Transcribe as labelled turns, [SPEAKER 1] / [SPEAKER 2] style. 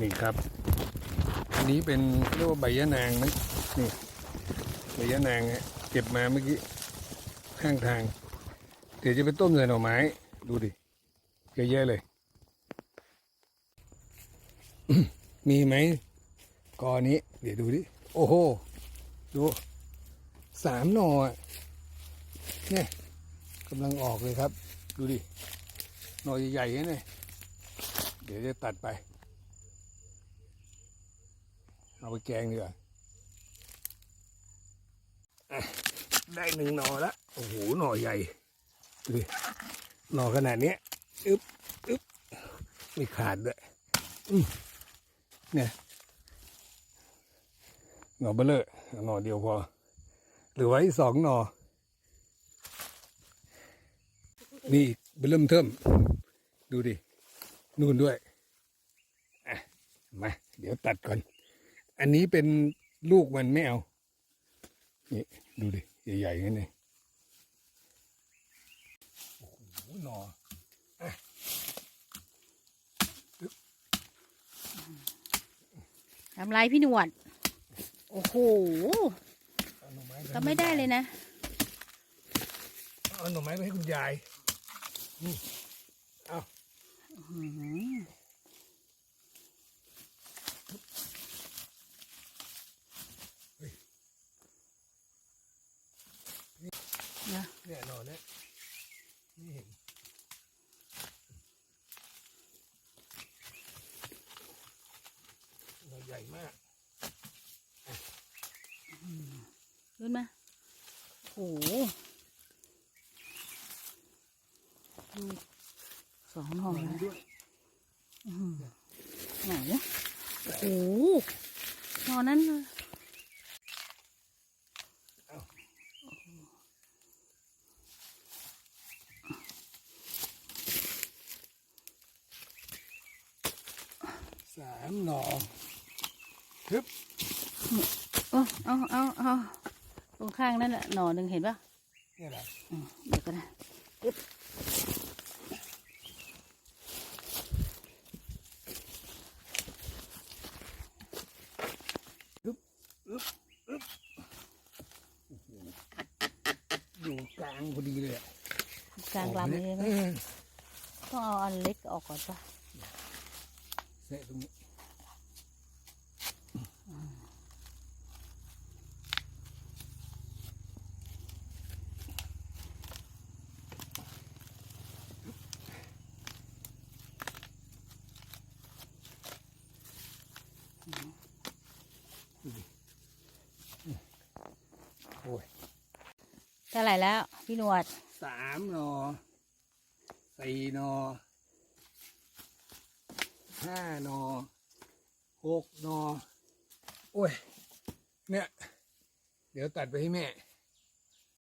[SPEAKER 1] นี่ครับ อันนี้เป็นเรียกว่าใบยะนางมั้งนี่ใบยะนางเก็บมาเมื่อกี้ข้างทาง เดี๋ยวจะไปต้มใส่หน่อไม้ ดูดิเยอะแยะเลย มีไหมกอนี้ เดี๋ยวดูดิ โอ้โห ดูสามหน่ออะเนี่ยกำลังออกเลยครับ ดูดิ หน่อใหญ่ๆเนี่ยเดี๋ยวจะตัดไป เอาไปแกงดีกว่าอะได้หนึ่งหน่อละโอ้โหหน่อใหญ่ดูดิหน่อขนาดเนี้ยอึ๊บอึ๊บไม่ขาดด้วยอืมเนี่ยหน่อเบลเลอร์หน่อเดียวพอ หรือไว้สองหน่อนี่เบลเริ่มเทิมดูดิ นู่นด้วยอะมาเดี๋ยวตัดก่อน อันนี้เป็นลูกมันไม่เอานี่ดูดิ ใหญ่ๆงั้นเลยโอ้โหหน่อ
[SPEAKER 2] ทำไรพี่หนวด โอ้โห
[SPEAKER 1] เอาหน่อไม้ป
[SPEAKER 2] ก็ไม่ได้เลยนะ
[SPEAKER 1] เอาหน่อไม้ไปให้คุณยายนี่เอา
[SPEAKER 2] อื้อหือนะ
[SPEAKER 1] เนี่ยหน่อเนี่ยนี่เห็นหน่อใหญ่มาก
[SPEAKER 2] ขึ้นมาโอ้โหดูสองหน่อ
[SPEAKER 1] หน่อ
[SPEAKER 2] นะ
[SPEAKER 1] นี้ด้วย
[SPEAKER 2] อื้อหือไหนอะโอ้โหหน่อนั้นน่ะ
[SPEAKER 1] สามหน่อฮึบ
[SPEAKER 2] เอาเอาเอาเอาตรงข้างนั่นแหละหน่อหนึ่งเห็นปะ
[SPEAKER 1] เนี่ยแหละ
[SPEAKER 2] อืมเดี๋ยวกันนะอึ๊บ
[SPEAKER 1] อยู่กลางพอดีเลยอะ
[SPEAKER 2] กลางลำเลย
[SPEAKER 1] อ
[SPEAKER 2] นะ
[SPEAKER 1] อ
[SPEAKER 2] ต้องเอาอันเล็กออกก่อนปะ
[SPEAKER 1] เสะตรงนี้โอ้ย
[SPEAKER 2] เท่าไหร่แล้ว พี่หนวด
[SPEAKER 1] สามหนอสี่หนอ ห้านอหกนอ โอ้ย เนี่ย เดี๋ยวตัดไปให้แม่